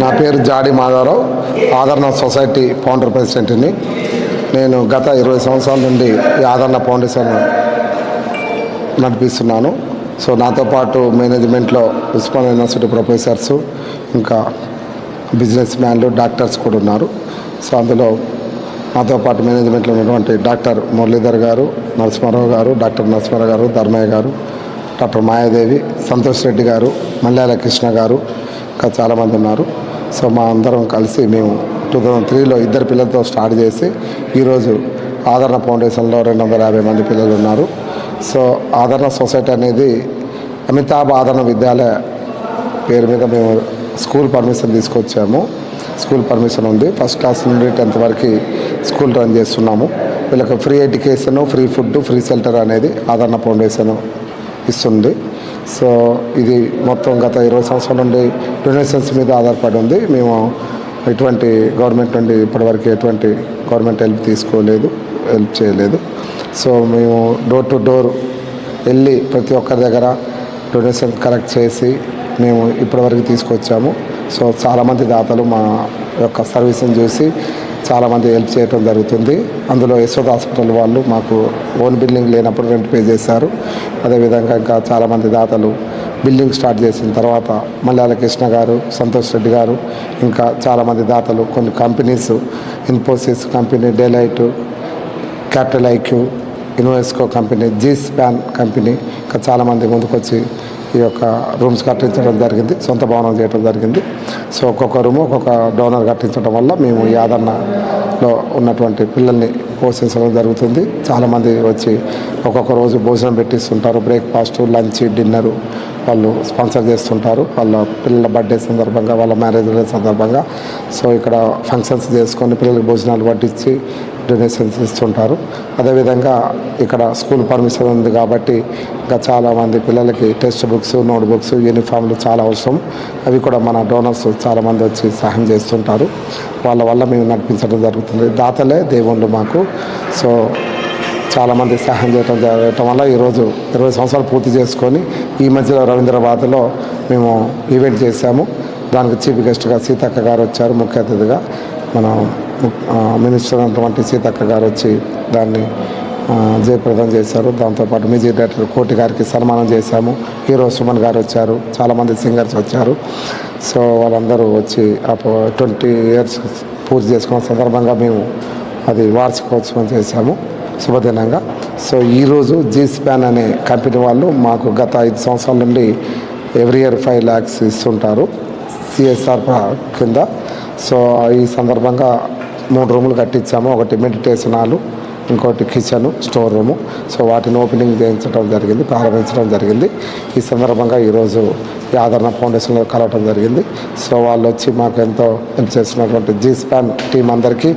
నా పేరు జాడి మాధవరావు ఆదరణ సొసైటీ ఫౌండర్ ప్రెసిడెంట్ని. నేను గత ఇరవై సంవత్సరాల నుండి ఈ ఆదరణ ఫౌండేషన్ నడిపిస్తున్నాను. సో నాతో పాటు మేనేజ్మెంట్లో ఉస్మాన్ యూనివర్సిటీ ప్రొఫెసర్స్ ఇంకా బిజినెస్ మ్యాన్లు డాక్టర్స్ కూడా ఉన్నారు. సో అందులో నాతో పాటు మేనేజ్మెంట్లో ఉన్నటువంటి డాక్టర్ మురళీధర్ గారు నరసింహారావు గారు డాక్టర్ నరసింహారావు గారు ధర్మయ్య గారు డాక్టర్ మాయాదేవి సంతోష్ రెడ్డి గారు మల్లాల కృష్ణ గారు చాలామంది ఉన్నారు. సో మా అందరం కలిసి మేము టూ థౌజండ్ త్రీలో ఇద్దరు పిల్లలతో స్టార్ట్ చేసి ఈరోజు ఆదరణ ఫౌండేషన్లో రెండు వందల యాభై మంది పిల్లలు ఉన్నారు. సో ఆదరణ సొసైటీ అనేది అమితాబ్ ఆదరణ విద్యాలయ పేరు మీద మేము స్కూల్ పర్మిషన్ తీసుకొచ్చాము. స్కూల్ పర్మిషన్ ఉంది. ఫస్ట్ క్లాస్ నుండి టెన్త్ వరకు స్కూల్ రన్ చేస్తున్నాము. వీళ్ళకి free education free food free shelter అనేది ఆదరణ ఫౌండేషన్ ఇస్తుంది. సో ఇది మొత్తం గత ఇరవై సంవత్సరాల నుండి డొనేషన్స్ మీద ఆధారపడి ఉంది. మేము ఎటువంటి గవర్నమెంట్ నుండి ఇప్పటివరకు ఎటువంటి గవర్నమెంట్ హెల్ప్ తీసుకోలేదు హెల్ప్ చేయలేదు. సో మేము డోర్ టు డోర్ వెళ్ళి ప్రతి ఒక్కరి దగ్గర డొనేషన్ కలెక్ట్ చేసి మేము ఇప్పటివరకు తీసుకొచ్చాము. సో చాలామంది దాతలు మా యొక్క సర్వీస్ని చూసి చాలామంది హెల్ప్ చేయడం జరుగుతుంది. అందులో యశోద హాస్పిటల్ వాళ్ళు మాకు ఓన్ బిల్డింగ్ లేనప్పుడు రెంట్ పే చేశారు. అదేవిధంగా ఇంకా చాలామంది దాతలు బిల్డింగ్ స్టార్ట్ చేసిన తర్వాత మల్లాల కృష్ణ గారు సంతోష్ రెడ్డి గారు ఇంకా చాలామంది దాతలు కొన్ని companies Infosys company Daylight Capital IQ UNESCO company G Span company ఇంకా చాలామంది ముందుకొచ్చి ఈ యొక్క రూమ్స్ కట్టించడం జరిగింది సొంత భవనం చేయడం జరిగింది. సో ఒక్కొక్క రూమ్ ఒక్కొక్క డోనర్ కట్టించడం వల్ల మేము యాదన్నలో ఉన్నటువంటి పిల్లల్ని పోషించడం జరుగుతుంది. చాలామంది వచ్చి ఒక్కొక్క రోజు భోజనం పెట్టిస్తుంటారు బ్రేక్ఫాస్ట్ లంచ్ డిన్నరు వాళ్ళు స్పాన్సర్ చేస్తుంటారు. వాళ్ళ పిల్లల బర్త్డే సందర్భంగా వాళ్ళ మ్యారేజ్ సందర్భంగా. సో ఇక్కడ ఫంక్షన్స్ చేసుకొని పిల్లలకు భోజనాలు పట్టించి డొనేషన్స్ ఇస్తుంటారు అదేవిధంగా ఇక్కడ స్కూల్ పర్మిషన్ ఉంది కాబట్టి ఇంకా చాలామంది పిల్లలకి టెక్స్ట్ బుక్స్ నోట్ బుక్స్ యూనిఫామ్లు చాలా అవసరం. అవి కూడా మన డోనర్స్ చాలామంది వచ్చి సహాయం చేస్తుంటారు. వాళ్ళ వల్ల మేము నడిపించడం జరుగుతుంది. దాతలే దేవుళ్ళు మాకు. సో చాలామంది సహాయం చేయడం జరగటం వల్ల ఈరోజు ఇరవై సంవత్సరాలు పూర్తి చేసుకొని ఈ మధ్యలో రవీంద్రబాద్లో మేము ఈవెంట్ చేశాము. దానికి చీఫ్ గెస్ట్గా సీతక్క గారు వచ్చారు ముఖ్య అతిథిగా. మనం మినిస్టర్ అటువంటి సీతక్క గారు వచ్చి దాన్ని జయప్రదం చేశారు. దాంతోపాటు మ్యూజిక్ డైరెక్టర్ కోటి గారికి సన్మానం చేశాము. హీరో సుమన్ గారు వచ్చారు. చాలామంది సింగర్స్ వచ్చారు. సో వాళ్ళందరూ వచ్చి ట్వంటీ ఇయర్స్ పూర్తి చేసుకున్న సందర్భంగా మేము అది వార్షికోత్సవం చేశాము శుభదినంగా. సో ఈరోజు జీ స్పాన్ అనే కంపెనీ వాళ్ళు మాకు గత ఐదు సంవత్సరాల నుండి ఎవ్రీ ఇయర్ ఫైవ్ ల్యాక్స్ ఇస్తుంటారు సిఎస్ఆర్ కింద. సో ఈ సందర్భంగా మూడు రూములు కట్టించాము. ఒకటి మెడిటేషన్ హాలు ఇంకోటి కిచెన్ స్టోర్ రూము. సో వాటిని ఓపెనింగ్ చేయించడం జరిగింది ప్రారంభించడం జరిగింది. ఈ సందర్భంగా ఈరోజు ఈ ఆదరణ ఫౌండేషన్లో కలవటం జరిగింది. సో వాళ్ళు వచ్చి మాకు ఎంతో హెల్ప్ చేస్తున్నటువంటి జీ స్పాన్ టీం అందరికీ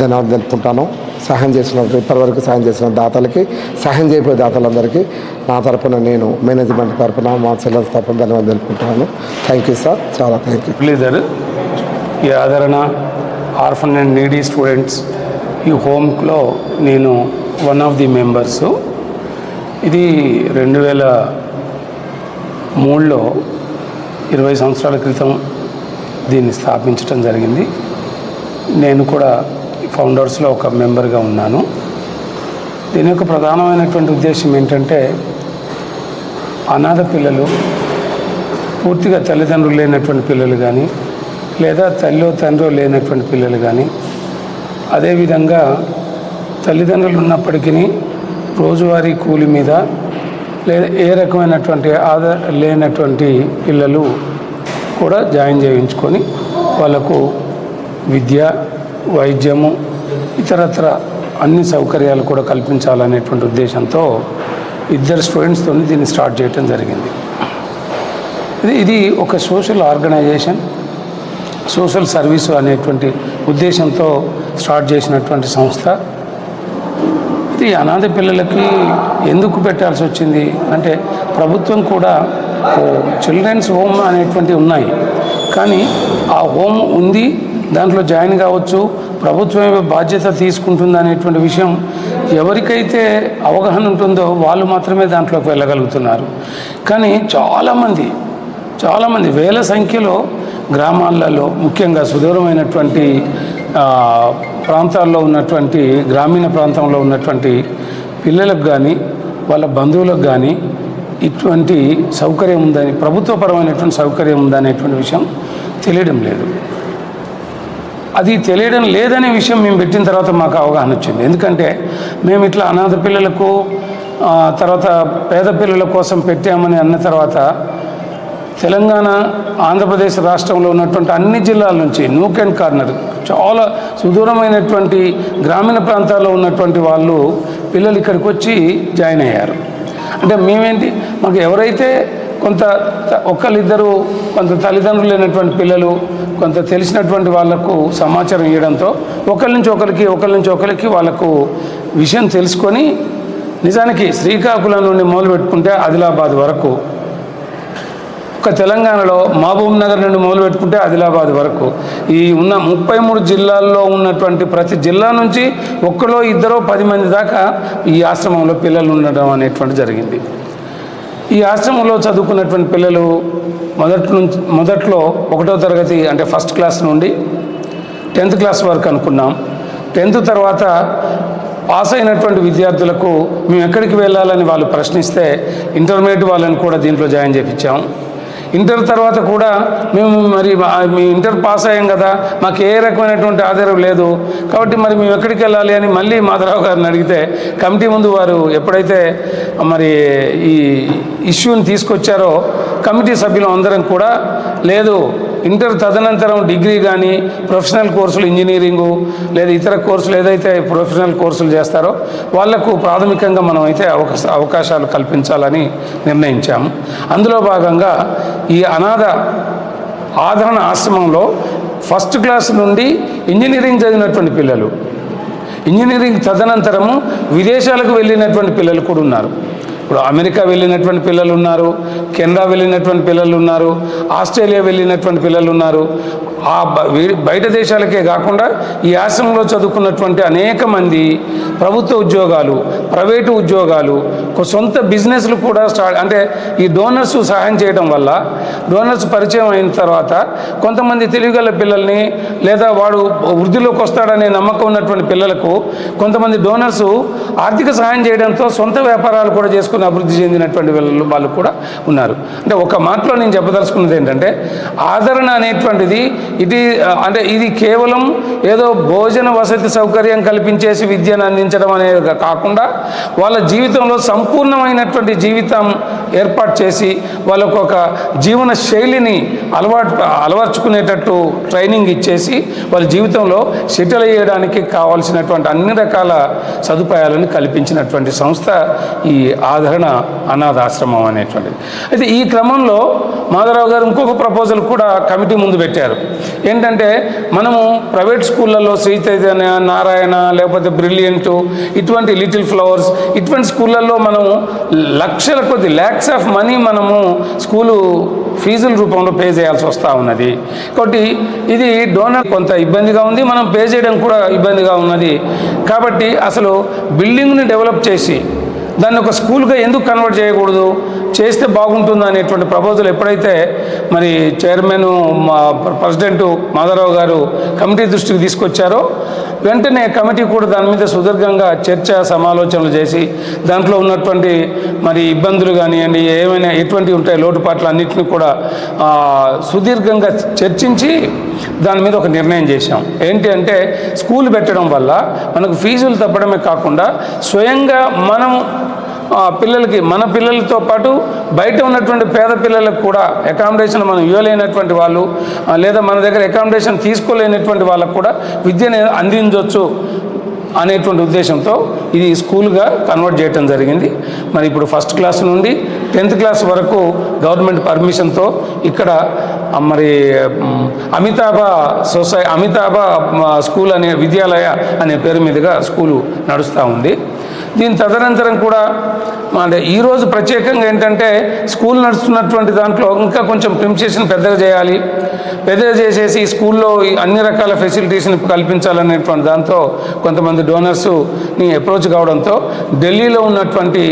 ధన్యవాదాలు తెలుపుకుంటాను. సహాయం చేసిన ఇప్పటివరకు సహాయం చేసిన దాతలకి సహాయం చేయబోయే దాతలందరికీ నా తరపున నేను మేనేజ్మెంట్ తరపున మా చెల్లెల తరపున ధన్యవాదాలు తెలుపుకుంటున్నాను థ్యాంక్ యూ సార్. చాలా థ్యాంక్ యూ ప్లీజ్ ఈ Aadarana orphan and needy students ఈ హోమ్లో నేను వన్ ఆఫ్ ది మెంబర్స్. ఇది రెండు వేల మూడులో ఇరవై సంవత్సరాల క్రితం దీన్ని స్థాపించడం జరిగింది. నేను కూడా ఫౌండర్స్లో ఒక మెంబర్గా ఉన్నాను. దీని యొక్క ప్రధానమైనటువంటి ఉద్దేశం ఏంటంటే అనాథ పిల్లలు పూర్తిగా తల్లిదండ్రులు లేనటువంటి పిల్లలు కానీ లేదా తల్లి తండ్రో లేనటువంటి పిల్లలు కానీ అదేవిధంగా తల్లిదండ్రులు ఉన్నప్పటికీ రోజువారీ కూలి మీద లేదా ఏ రకమైనటువంటి ఆధార లేనటువంటి పిల్లలు కూడా జాయిన్ చేయించుకొని వాళ్ళకు విద్య వైద్యము ఇతరత్ర అన్ని సౌకర్యాలు కూడా కల్పించాలనేటువంటి ఉద్దేశంతో ఇద్దరు స్టూడెంట్స్తో దీన్ని స్టార్ట్ చేయడం జరిగింది. ఇది ఇది ఒక సోషల్ ఆర్గనైజేషన్. సోషల్ సర్వీస్ అనేటువంటి ఉద్దేశంతో స్టార్ట్ చేసినటువంటి సంస్థ. ఇది అనాథ పిల్లలకి ఎందుకు పెట్టాల్సి వచ్చింది? అంటే ప్రభుత్వం కూడా చిల్డ్రన్స్ హోమ్ అనేటువంటివి ఉన్నాయి. కానీ ఆ హోమ్ ఉంది దాంట్లో జాయిన్ కావచ్చు ప్రభుత్వమే బాధ్యత తీసుకుంటుంది అనేటువంటి విషయం ఎవరికైతే అవగాహన ఉంటుందో వాళ్ళు మాత్రమే దాంట్లోకి వెళ్ళగలుగుతున్నారు. కానీ చాలామంది చాలామంది వేల సంఖ్యలో గ్రామాలలో ముఖ్యంగా సుదూరమైనటువంటి ప్రాంతాల్లో ఉన్నటువంటి గ్రామీణ ప్రాంతంలో ఉన్నటువంటి పిల్లలకు కానీ వాళ్ళ బంధువులకు కానీ ఇటువంటి సౌకర్యం ఉందని ప్రభుత్వపరమైనటువంటి సౌకర్యం ఉందనేటువంటి విషయం తెలియడం లేదు. అది తెలియడం లేదనే విషయం మేము పెట్టిన తర్వాత మాకు అవగాహన వచ్చింది. ఎందుకంటే మేము ఇట్లా అనాథ పిల్లలకు తర్వాత పేద పిల్లల కోసం పెట్టామని అన్న తర్వాత తెలంగాణ ఆంధ్రప్రదేశ్ రాష్ట్రంలో ఉన్నటువంటి అన్ని జిల్లాల నుంచి నూక్ అండ్ కార్నర్ చాలా సుదూరమైనటువంటి గ్రామీణ ప్రాంతాల్లో ఉన్నటువంటి వాళ్ళు పిల్లలు ఇక్కడికి వచ్చి జాయిన్ అయ్యారు. అంటే మేమేంటి మాకు ఎవరైతే కొంత ఒకళ్ళిద్దరు కొంత తల్లిదండ్రులు లేనటువంటి పిల్లలు కొంత తెలిసినటువంటి వాళ్ళకు సమాచారం ఇవ్వడంతో ఒకరి నుంచి ఒకరికి ఒకరి నుంచి ఒకరికి వాళ్ళకు విషయం తెలుసుకొని నిజానికి శ్రీకాకుళం నుండి మొదలు పెట్టుకుంటే ఆదిలాబాద్ వరకు ఒక తెలంగాణలో మహబూబ్ నగర్ నుండి మొదలు పెట్టుకుంటే ఆదిలాబాద్ వరకు. ఈ ఉన్న ముప్పై మూడు జిల్లాల్లో ఉన్నటువంటి ప్రతి జిల్లా నుంచి ఒక్కలో ఇద్దరో పది మంది దాకా ఈ ఆశ్రమంలో పిల్లలు ఉండడం అనేటువంటి జరిగింది. ఈ ఆశ్రమంలో చదువుకున్నటువంటి పిల్లలు మొదటి నుంచి మొదట్లో ఒకటో తరగతి అంటే ఫస్ట్ క్లాస్ నుండి టెన్త్ క్లాస్ వరకు అనుకున్నాం. టెన్త్ తర్వాత పాస్ అయినటువంటి విద్యార్థులకు మేము ఎక్కడికి వెళ్ళాలని వాళ్ళు ప్రశ్నిస్తే ఇంటర్మీడియట్ వాళ్ళని కూడా దీంట్లో జాయిన్ చేయించాం ఇంటర్ తర్వాత కూడా మేము మరి మీ ఇంటర్ పాస్ అయ్యాం కదా మాకు ఏ రకమైనటువంటి ఆధారం లేదు. కాబట్టి మరి మేము ఎక్కడికి వెళ్ళాలి అని మళ్ళీ మాధవరావు గారిని అడిగితే కమిటీ ముందు వారు ఎప్పుడైతే మరి ఈ ఇష్యూని తీసుకొచ్చారో కమిటీ సభ్యులు అందరం కూడా లేదు ఇంటర్ తదనంతరం డిగ్రీ కానీ ప్రొఫెషనల్ కోర్సులు ఇంజనీరింగు లేదా ఇతర కోర్సులు ఏదైతే ప్రొఫెషనల్ కోర్సులు చేస్తారో వాళ్ళకు ప్రాథమికంగా మనం అయితే అవకాశ అవకాశాలు కల్పించాలని నిర్ణయించాము. అందులో భాగంగా ఈ అనాథ ఆదరణ ఆశ్రమంలో ఫస్ట్ క్లాస్ నుండి ఇంజనీరింగ్ చదివినటువంటి పిల్లలు. ఇంజనీరింగ్ తదనంతరము విదేశాలకు వెళ్ళినటువంటి పిల్లలు కూడా ఉన్నారు. ఇప్పుడు అమెరికా వెళ్ళినటువంటి పిల్లలు ఉన్నారు కెనడా వెళ్ళినటువంటి పిల్లలు ఉన్నారు ఆస్ట్రేలియా వెళ్ళినటువంటి పిల్లలు ఉన్నారు. ఆ బయట దేశాలకే కాకుండా ఈ ఆశ్రమంలో చదువుకున్నటువంటి అనేక మంది ప్రభుత్వ ఉద్యోగాలు ప్రైవేటు ఉద్యోగాలు సొంత బిజినెస్లు కూడా స్టార్ట్ అంటే ఈ డోనర్స్ సహాయం చేయడం వల్ల డోనర్స్ పరిచయం అయిన తర్వాత కొంతమంది తెలివిగల పిల్లల్ని లేదా వాడు వృద్ధిలోకి వస్తాడనే నమ్మకం ఉన్నటువంటి పిల్లలకు కొంతమంది డోనర్స్ ఆర్థిక సహాయం చేయడంతో సొంత వ్యాపారాలు కూడా చేసుకుని అభివృద్ధి చెందినటువంటి వీళ్ళు వాళ్ళు కూడా ఉన్నారు. అంటే ఒక మాటలో నేను చెప్పదలుచుకున్నది ఏంటంటే ఆదరణ అనేటువంటిది ఇది అంటే ఇది కేవలం ఏదో భోజన వసతి సౌకర్యం కల్పించేసి విద్యను అందించడం అనేది కాకుండా వాళ్ళ జీవితంలో సంపూర్ణమైనటువంటి జీవితం ఏర్పాటు చేసి వాళ్ళకు ఒక జీవన శైలిని అలవాటు అలవర్చుకునేటట్టు ట్రైనింగ్ ఇచ్చేసి వాళ్ళ జీవితంలో సెటిల్ అయ్యడానికి కావాల్సినటువంటి అన్ని రకాల సదుపాయాలను కల్పించినటువంటి సంస్థ ఈ ఆదరణ అనాథాశ్రమం అనేటువంటిది. అయితే ఈ క్రమంలో మాధవరావు గారు ఇంకొక ప్రపోజల్ కూడా కమిటీ ముందు పెట్టారు. ఏంటంటే మనము ప్రైవేట్ స్కూళ్ళల్లో శ్రీ చైతన్య నారాయణ లేకపోతే బ్రిలియంట్ ఇటువంటి లిటిల్ ఫ్లవర్స్ ఇటువంటి స్కూళ్ళల్లో మనము లక్షల కొద్ది ల్యాక్స్ ఆఫ్ మనీ మనము స్కూలు ఫీజుల రూపంలో పే చేయాల్సి వస్తూ ఉన్నది. కాబట్టి ఇది డోనర్ కొంత ఇబ్బందిగా ఉంది. మనం పే చేయడం కూడా ఇబ్బందిగా ఉన్నది. కాబట్టి అసలు బిల్డింగ్ని డెవలప్ చేసి దాన్ని ఒక స్కూల్గా ఎందుకు కన్వర్ట్ చేయకూడదు? చేస్తే బాగుంటుంది అనేటువంటి ప్రపోజల్ ఎప్పుడైతే మరి చైర్మన్ మా ప్రెసిడెంట్ మాధవరావు గారు కమిటీ దృష్టికి తీసుకొచ్చారో. వెంటనే కమిటీ కూడా దాని మీద సుదీర్ఘంగా చర్చ సమాలోచనలు చేసి దాంట్లో ఉన్నటువంటి మరి ఇబ్బందులు కానివ్వండి ఏమైనా ఎటువంటి ఉంటాయి లోటుపాట్లు అన్నింటినీ కూడా సుదీర్ఘంగా చర్చించి దాని మీద ఒక నిర్ణయం చేశాం. ఏంటి అంటే స్కూల్ పెట్టడం వల్ల మనకు ఫీజులు తప్పడమే కాకుండా స్వయంగా మనం పిల్లలకి మన పిల్లలతో పాటు బయట ఉన్నటువంటి పేద పిల్లలకు కూడా అకామిడేషన్ మనం ఇవ్వలేనటువంటి వాళ్ళు లేదా మన దగ్గర అకామిడేషన్ తీసుకోలేనటువంటి వాళ్ళకు కూడా విద్యను అందించవచ్చు అనేటువంటి ఉద్దేశంతో ఇది స్కూల్గా కన్వర్ట్ చేయటం జరిగింది. మరి ఇప్పుడు ఫస్ట్ క్లాస్ నుండి టెన్త్ క్లాస్ వరకు గవర్నమెంట్ పర్మిషన్తో ఇక్కడ మరి అమితాభ సొసై అమితాభ స్కూల్ అనే విద్యాలయ అనే పేరు మీదుగా స్కూలు నడుస్తూ ఉంది. దీని తదనంతరం కూడా అంటే ఈరోజు ప్రత్యేకంగా ఏంటంటే స్కూల్ నడుస్తున్నటువంటి దాంట్లో ఇంకా కొంచెం ప్రిన్సేషన్ పెద్దగా చేయాలి. పెద్దగా చేసేసి స్కూల్లో అన్ని రకాల ఫెసిలిటీస్ని కల్పించాలనేటువంటి దాంతో కొంతమంది డోనర్స్ని అప్రోచ్ కావడంతో ఢిల్లీలో ఉన్నటువంటి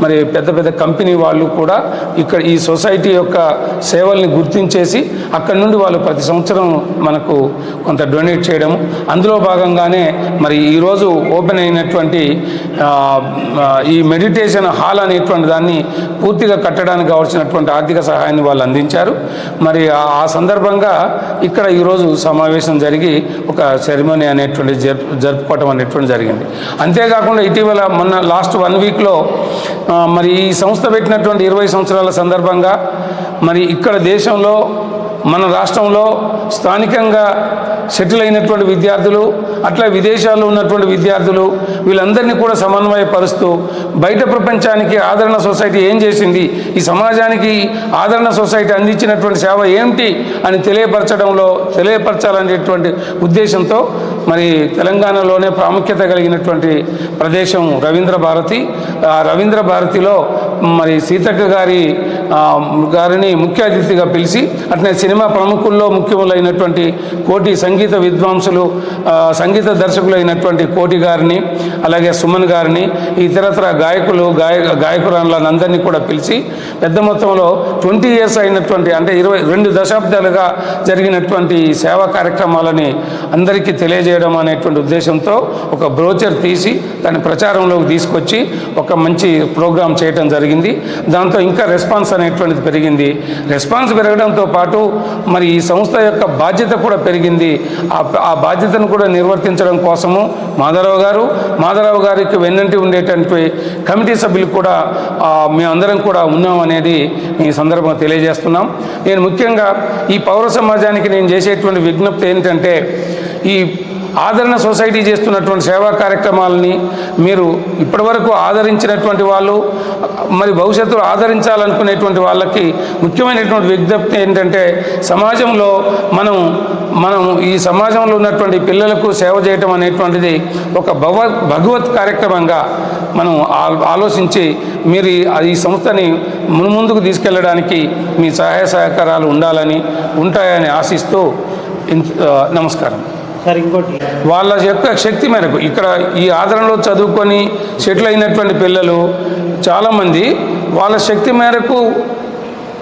మరి పెద్ద పెద్ద కంపెనీ వాళ్ళు కూడా ఇక్కడ ఈ సొసైటీ యొక్క సేవల్ని గుర్తించేసి అక్కడ నుండి వాళ్ళు ప్రతి సంవత్సరం మనకు కొంత డొనేట్ చేయడం అందులో భాగంగానే మరి ఈరోజు ఓపెన్ అయినటువంటి ఈ మెడిటేషన్ హాల్ అనేటువంటి దాన్ని పూర్తిగా కట్టడానికి కావాల్సినటువంటి ఆర్థిక సహాయాన్ని వాళ్ళు అందించారు. మరి ఆ సందర్భంగా ఇక్కడ ఈరోజు సమావేశం జరిగి ఒక సెరమనీ అనేటువంటి జరుపు జరుపుకోవటం అనేటువంటి జరిగింది. అంతేకాకుండా ఇటీవల మొన్న లాస్ట్ వన్ వీక్లో మరి ఈ సంస్థ పెట్టినటువంటి ఇరవై సంవత్సరాల సందర్భంగా మరి ఇక్కడ దేశంలో మన రాష్ట్రంలో స్థానికంగా సెటిల్ అయినటువంటి విద్యార్థులు అట్లా విదేశాల్లో ఉన్నటువంటి విద్యార్థులు వీళ్ళందరినీ కూడా సమన్వయపరుస్తూ బయట ప్రపంచానికి ఆదరణ సొసైటీ ఏం చేసింది? ఈ సమాజానికి ఆదరణ సొసైటీ అందించినటువంటి సేవ ఏమిటి అని తెలియపరచడంలో తెలియపరచాలనేటువంటి ఉద్దేశంతో మరి తెలంగాణలోనే ప్రాముఖ్యత కలిగినటువంటి ప్రదేశం రవీంద్ర భారతి. ఆ రవీంద్ర భారతిలో మరి సీతక్క గారి గారిని ముఖ్య అతిథిగా పిలిచి అట్నే సినిమా ప్రముఖుల్లో ముఖ్యములైనటువంటి కోటి సంగీత విద్వాంసులు సంగీత దర్శకులైనటువంటి కోటి గారిని అలాగే సుమన్ గారిని ఇతరత్ర గాయకులు గాయ గాయకురాళ్ళనందరినీ కూడా పిలిచి పెద్ద మొత్తంలో ట్వంటీ ఇయర్స్ అయినటువంటి అంటే ఇరవై రెండు దశాబ్దాలుగా జరిగినటువంటి సేవా కార్యక్రమాలని అందరికీ తెలియజేయడం అనేటువంటి ఉద్దేశంతో ఒక బ్రోచర్ తీసి దాన్ని ప్రచారంలోకి తీసుకొచ్చి ఒక మంచి ప్రోగ్రాం చేయటం జరిగింది. దాంతో ఇంకా రెస్పాన్స్ అనేటువంటిది పెరిగింది. రెస్పాన్స్ పెరగడంతో పాటు మరి ఈ సంస్థ యొక్క బాధ్యత కూడా పెరిగింది. ఆ బాధ్యతను కూడా నిర్వర్తించడం కోసము మాధవరావు గారు మాధవరావు గారికి వెన్నంటి ఉండేటువంటి కమిటీ సభ్యులు కూడా మేమందరం కూడా ఉన్నాం అనేది ఈ సందర్భంగా తెలియజేస్తున్నాం. నేను ముఖ్యంగా ఈ పౌర సమాజానికి నేను చేసేటువంటి విజ్ఞప్తి ఏంటంటే ఈ ఆదరణ సొసైటీ చేస్తున్నటువంటి సేవా కార్యక్రమాలని మీరు ఇప్పటివరకు ఆదరించినటువంటి వాళ్ళు మరి భవిష్యత్తులో ఆదరించాలనుకునేటువంటి వాళ్ళకి ముఖ్యమైనటువంటి విజ్ఞప్తి ఏంటంటే సమాజంలో మనం మనం ఈ సమాజంలో ఉన్నటువంటి పిల్లలకు సేవ చేయటం అనేటువంటిది ఒక భగవ భగవత్ కార్యక్రమంగా మనం ఆ- ఆలోచించి మీరు ఈ- ఈ సంస్థని మున్ముందుకు తీసుకెళ్ళడానికి మీ సహాయ సహకారాలు ఉండాలని ఉంటాయని ఆశిస్తూ నమస్కారం. సార్ ఇంకోటి. వాళ్ళ యొక్క శక్తి మేరకు ఇక్కడ ఈ ఆదరణలో చదువుకొని సెటిల్ అయినటువంటి పిల్లలు చాలామంది వాళ్ళ శక్తి మేరకు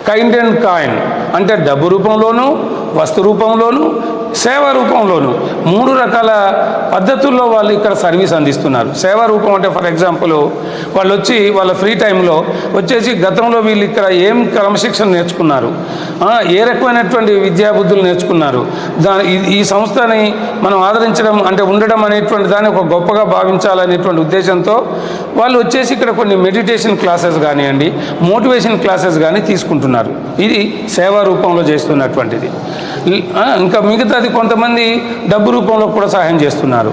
కైండ్ అండ్ కాయిన్. అంటే డబ్బు రూపంలోనూ వస్తు రూపంలోనూ సేవా రూపంలోనూ మూడు రకాల పద్ధతుల్లో వాళ్ళు ఇక్కడ సర్వీస్ అందిస్తున్నారు. సేవా రూపం అంటే ఫర్ ఎగ్జాంపుల్ వాళ్ళు వచ్చి వాళ్ళ ఫ్రీ టైంలో వచ్చేసి గతంలో వీళ్ళు ఇక్కడ ఏం క్రమశిక్షణ నేర్చుకున్నారు? ఏ రకమైనటువంటి విద్యాబుద్ధులు నేర్చుకున్నారు? దా ఈ- ఈ సంస్థని మనం ఆదరించడం అంటే ఉండడం అనేటువంటి దాన్ని ఒక గొప్పగా భావించాలనేటువంటి ఉద్దేశంతో వాళ్ళు వచ్చేసి ఇక్కడ కొన్ని మెడిటేషన్ క్లాసెస్ కానివ్వండి మోటివేషన్ క్లాసెస్ కానీ తీసుకుంటున్నారు. ఇది సేవా రూపంలో చేస్తున్నటువంటిది. ఇంకా మిగతాది కొంతమంది డబ్బు రూపంలో కూడా సహాయం చేస్తున్నారు.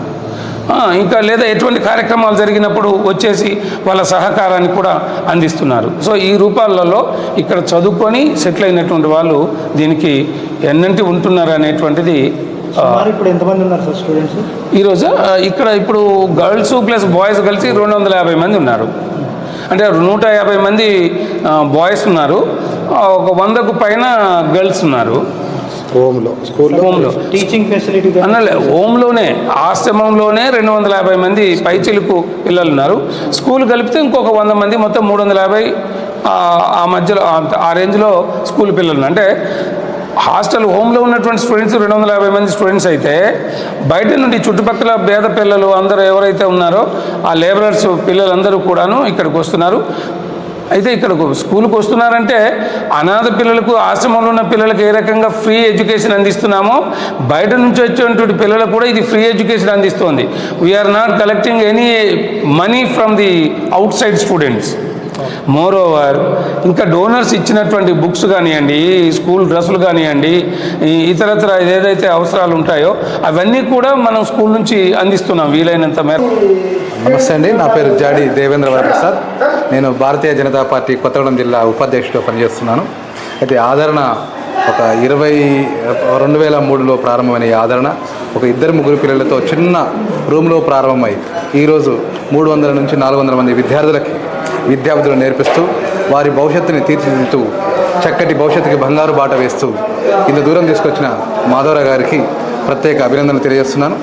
ఇంకా లేదా ఎటువంటి కార్యక్రమాలు జరిగినప్పుడు వచ్చేసి వాళ్ళ సహకారాన్ని కూడా అందిస్తున్నారు. సో ఈ రూపాలలో ఇక్కడ చదువుకొని సెటిల్ అయినటువంటి వాళ్ళు దీనికి ఎన్నంటి ఉంటున్నారు అనేటువంటిది ఇప్పుడు ఎంతమంది ఉన్నారు సార్ స్టూడెంట్స్? ఈరోజు ఇక్కడ ఇప్పుడు గర్ల్స్ ప్లస్ బాయ్స్ కలిసి రెండు వందల యాభై మంది ఉన్నారు. అంటే నూట యాభై మంది బాయ్స్ ఉన్నారు. ఒక వందకు పైన గర్ల్స్ ఉన్నారు. హోమ్లో స్కూల్లో? హోమ్లో. టీచింగ్ ఫెసిలిటీ హోమ్లోనే ఆశ్రమంలోనే రెండు వందల యాభై మంది పైచిలుకు పిల్లలు ఉన్నారు స్కూల్ కలిపితే ఇంకొక వంద మంది మొత్తం మూడు వందల యాభై ఆ- ఆ మధ్యలో ఆ- రేంజ్లో స్కూల్ పిల్లలు ఉన్నారు. అంటే హాస్టల్ హోమ్లో ఉన్నటువంటి స్టూడెంట్స్ రెండు వందల యాభై మంది స్టూడెంట్స్ అయితే బయట నుండి చుట్టుపక్కల పేద పిల్లలు అందరూ ఎవరైతే ఉన్నారో ఆ లేబరర్స్ పిల్లలందరూ కూడాను ఇక్కడికి వస్తున్నారు. అయితే ఇక్కడకు స్కూల్కి వస్తున్నారంటే అనాథ పిల్లలకు ఆశ్రమంలో ఉన్న పిల్లలకు ఏ రకంగా ఫ్రీ ఎడ్యుకేషన్ అందిస్తున్నామో బయట నుంచి వచ్చేటువంటి పిల్లలకు కూడా ఇది ఫ్రీ ఎడ్యుకేషన్ అందిస్తోంది. We are not collecting any money from the outside students moreover ఇంకా డోనర్స్ ఇచ్చినటువంటి బుక్స్ కానివ్వండి స్కూల్ డ్రెస్సులు కానివ్వండి ఇతరత్ర ఏదైతే అవసరాలు ఉంటాయో అవన్నీ కూడా మనం స్కూల్ నుంచి అందిస్తున్నాం వీలైనంత మేర నమస్తే అండి. నా పేరు జాడి దేవేంద్ర వరప్రసాద్ నేను భారతీయ జనతా పార్టీ కొత్తగూడెం జిల్లా ఉపాధ్యక్షుడిగా పనిచేస్తున్నాను. అయితే ఆదరణ ఒక ఇరవై రెండు వేల మూడులో ప్రారంభమైన ఈ ఆదరణ ఒక ఇద్దరు ముగ్గురు పిల్లలతో చిన్న రూమ్లో ప్రారంభమై ఈరోజు మూడు వందల నుంచి నాలుగు వందల మంది విద్యార్థులకి విద్యార్థులు నేర్పిస్తూ వారి భవిష్యత్తుని తీర్చిదిద్దుతూ చక్కటి భవిష్యత్తుకి బంగారు బాట వేస్తూ ఇంత దూరం తీసుకొచ్చిన మాధవరావు గారికి ప్రత్యేక అభినందనలు తెలియజేస్తున్నాను.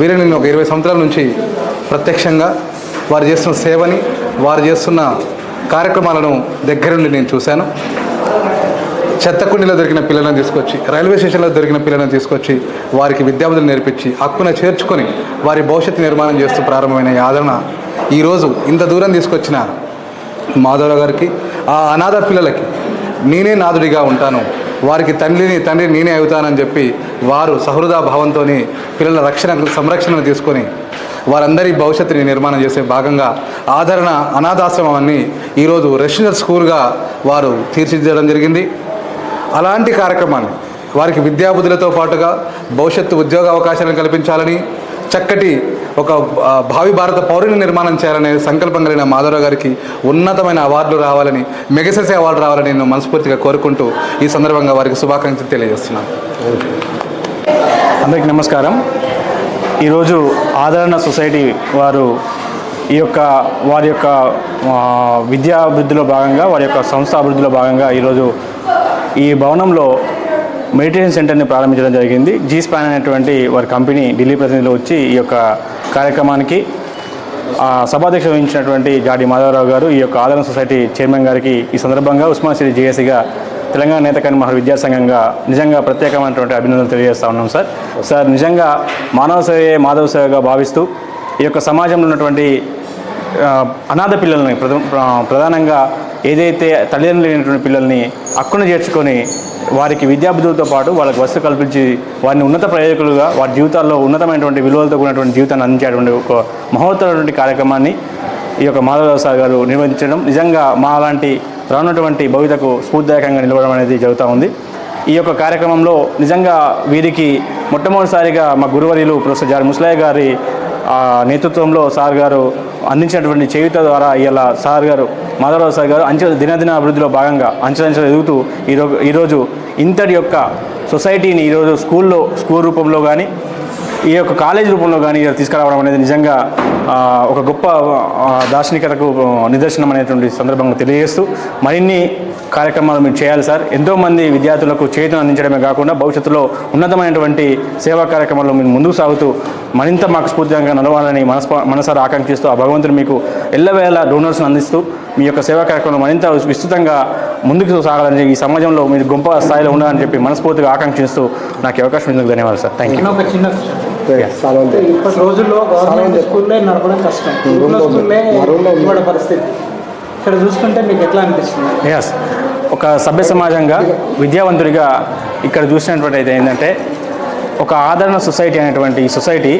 వీరిని నేను ఒక ఇరవై సంవత్సరాల నుంచి ప్రత్యక్షంగా వారు చేస్తున్న సేవని వారు చేస్తున్న కార్యక్రమాలను దగ్గరుండి నేను చూశాను. చెత్తకుండీలో దొరికిన పిల్లలను తీసుకొచ్చి రైల్వే స్టేషన్లో దొరికిన పిల్లలను తీసుకొచ్చి వారికి విద్యాబుద్ధులు నేర్పించి హక్కున చేర్చుకొని వారి భవిష్యత్తు నిర్మాణం చేస్తూ ప్రారంభమైన ఆదరణ ఈరోజు ఇంత దూరం తీసుకొచ్చిన మాధవరావు గారికి ఆ అనాథ పిల్లలకి నేనే నాదుడిగా ఉంటాను. వారికి తండ్రిని తండ్రి నేనే అవుతానని చెప్పి వారు సహృదా భావంతో పిల్లల రక్షణ సంరక్షణను తీసుకొని వారందరి భవిష్యత్తుని నిర్మాణం చేసే భాగంగా ఆదరణ అనాథాశ్రమాన్ని ఈరోజు రెసిడెన్షియల్ స్కూల్గా వారు తీర్చిదిద్దడం జరిగింది. అలాంటి కార్యక్రమాన్ని వారికి విద్యాబుద్ధులతో పాటుగా భవిష్యత్తు ఉద్యోగ అవకాశాలను కల్పించాలని చక్కటి ఒక భావి భారత పౌరుని నిర్మాణం చేయాలనే సంకల్పం కలిగిన మాధవరావు గారికి ఉన్నతమైన అవార్డులు రావాలని మెగసెసే అవార్డు రావాలని నేను మనస్ఫూర్తిగా కోరుకుంటూ ఈ సందర్భంగా వారికి శుభాకాంక్షలు తెలియజేస్తున్నాను. అందరికీ నమస్కారం. ఈరోజు ఆదరణ సొసైటీ వారు ఈ యొక్క వారి యొక్క విద్యా అభివృద్ధిలో భాగంగా వారి యొక్క సంస్థ అభివృద్ధిలో భాగంగా ఈరోజు ఈ భవనంలో మెడిటేషన్ సెంటర్ని ప్రారంభించడం జరిగింది. జీ స్పాన్ అనేటువంటి వారి కంపెనీ ఢిల్లీ ప్రతినిధులు వచ్చి ఈ యొక్క కార్యక్రమానికి సభాధ్యక్ష వహించినటువంటి జాడి మాధవరావు గారు ఈ యొక్క ఆదరణ సొసైటీ చైర్మన్ గారికి ఈ సందర్భంగా ఉస్మాన్ సిటీ జేఏసీగా తెలంగాణ నేత కానీ మహా విద్యాసంఘంగా నిజంగా ప్రత్యేకమైనటువంటి అభినందనలు తెలియజేస్తా ఉన్నాం సార్. సార్ నిజంగా మానవ సేవే మాధవ సేవగా భావిస్తూ ఈ యొక్క సమాజంలో ఉన్నటువంటి అనాథ పిల్లల్ని ప్ర- ప్రధానంగా ఏదైతే తల్లిదండ్రులు లేనటువంటి పిల్లల్ని హక్కును చేర్చుకొని వారికి విద్యాబుద్ధులతో పాటు వాళ్ళకి వసతి కల్పించి వారిని ఉన్నత ప్రయోజకులుగా వారి జీవితాల్లో ఉన్నతమైనటువంటి విలువలతో కూడినటువంటి జీవితాన్ని అందించేటువంటి ఒక మహోత్తరమైనటువంటి కార్యక్రమాన్ని ఈ యొక్క మాధవరావు సార్ గారు నిర్వహించడం నిజంగా మా లాంటి రానున్నటువంటి భవితకు స్ఫూర్తిదాయకంగా నిలవడం అనేది జరుగుతూ ఉంది. ఈ యొక్క కార్యక్రమంలో నిజంగా వీరికి మొట్టమొదటిసారిగా మా గురువర్యులు ప్రొఫెసర్ జార్ ముసలయ్య గారి నేతృత్వంలో సార్ గారు అందించినటువంటి చేయుత ద్వారా ఇలా సార్ గారు మాధవరావు సార్ గారు అంచె దినదిన అభివృద్ధిలో భాగంగా అంచెలంచెలు ఎదుగుతూ ఈరోజు ఈరోజు ఇంతటి యొక్క సొసైటీని ఈరోజు స్కూల్లో స్కూల్ రూపంలో కానీ ఈ యొక్క కాలేజ్ రూపంలో కానీ తీసుకురావడం అనేది నిజంగా ఒక గొప్ప దార్శనికతకు నిదర్శనం అనేటువంటి సందర్భంగా తెలియజేస్తూ మరిన్ని కార్యక్రమాలు మీరు చేయాలి సార్. ఎంతోమంది విద్యార్థులకు చేతులు అందించడమే కాకుండా భవిష్యత్తులో ఉన్నతమైనటువంటి సేవా కార్యక్రమాల్లో మీరు ముందుకు సాగుతూ మరింత మాకు స్ఫూర్తిగా నడవాలని మనస్ప మనసారా ఆకాంక్షిస్తూ ఆ భగవంతుడు మీకు ఎల్లవేళ డోనర్స్ను అందిస్తూ మీ యొక్క సేవా కార్యక్రమం మరింత విస్తృతంగా ముందుకు సాగాలని ఈ సమాజంలో మీరు గొప్ప స్థాయిలో ఉండాలని చెప్పి మనస్ఫూర్తిగా ఆకాంక్షిస్తూ నాకు అవకాశం ఇచ్చినందుకు ధన్యవాదాలు సార్. థ్యాంక్ యూ ఉంది. ఇప్పటి రోజుల్లో గవర్నమెంట్ స్కూల్లే నడపడం కష్టం. రూమ్లో పరిస్థితి. ఇక్కడ చూస్తుంటే మీకు ఎట్లా అనిపిస్తుంది? ఎస్ ఒక సభ్య సమాజంగా విద్యావంతుడిగా ఇక్కడ చూసినటువంటి అయితే ఏంటంటే ఒక ఆదరణ సొసైటీ అనేటువంటి ఈ సొసైటీ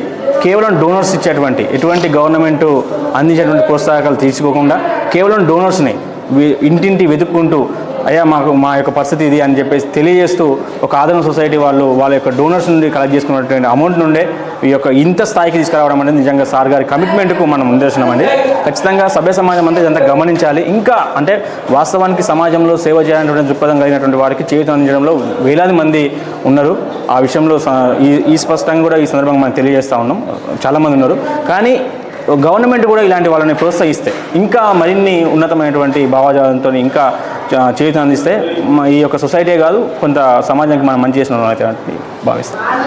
కేవలం డోనర్స్ ఇచ్చేటువంటి ఎటువంటి గవర్నమెంట్ అందించేటువంటి ప్రోత్సాహకాలు తీసుకోకుండా కేవలం డోనర్స్ని ఇంటింటి వెతుక్కుంటూ అయ్యా మాకు మా యొక్క పరిస్థితి ఇది అని చెప్పేసి తెలియజేస్తూ ఒక ఆదరణ సొసైటీ వాళ్ళు వాళ్ళ యొక్క డోనర్స్ నుండి కలెక్ట్ చేసుకున్నటువంటి అమౌంట్ నుండే ఈ యొక్క ఇంత స్థాయికి తీసుకురావడం అనేది నిజంగా సార్ గారి కమిట్మెంట్కు మనం నిదర్శనం అండి ఖచ్చితంగా సభ్య సమాజం అంతా ఇదంతా గమనించాలి. ఇంకా అంటే వాస్తవానికి సమాజంలో సేవ చేయాలనేటువంటి దృక్పథం కలిగినటువంటి వారికి చేయూత అందించడంలో వేలాది మంది ఉన్నారు. ఆ విషయంలో ఈ ఈ స్పష్టంగా కూడా ఈ సందర్భంగా మనం తెలియజేస్తూ ఉన్నాం. చాలామంది ఉన్నారు. కానీ గవర్నమెంట్ కూడా ఇలాంటి వాళ్ళని ప్రోత్సహిస్తే ఇంకా మరిన్ని ఉన్నతమైనటువంటి భావజాలంతో ఇంకా చ- అందిస్తే ఈ యొక్క సొసైటీ కాదు కొంత సమాజానికి మనం మంచి చేసిన అయితే భావిస్తాం.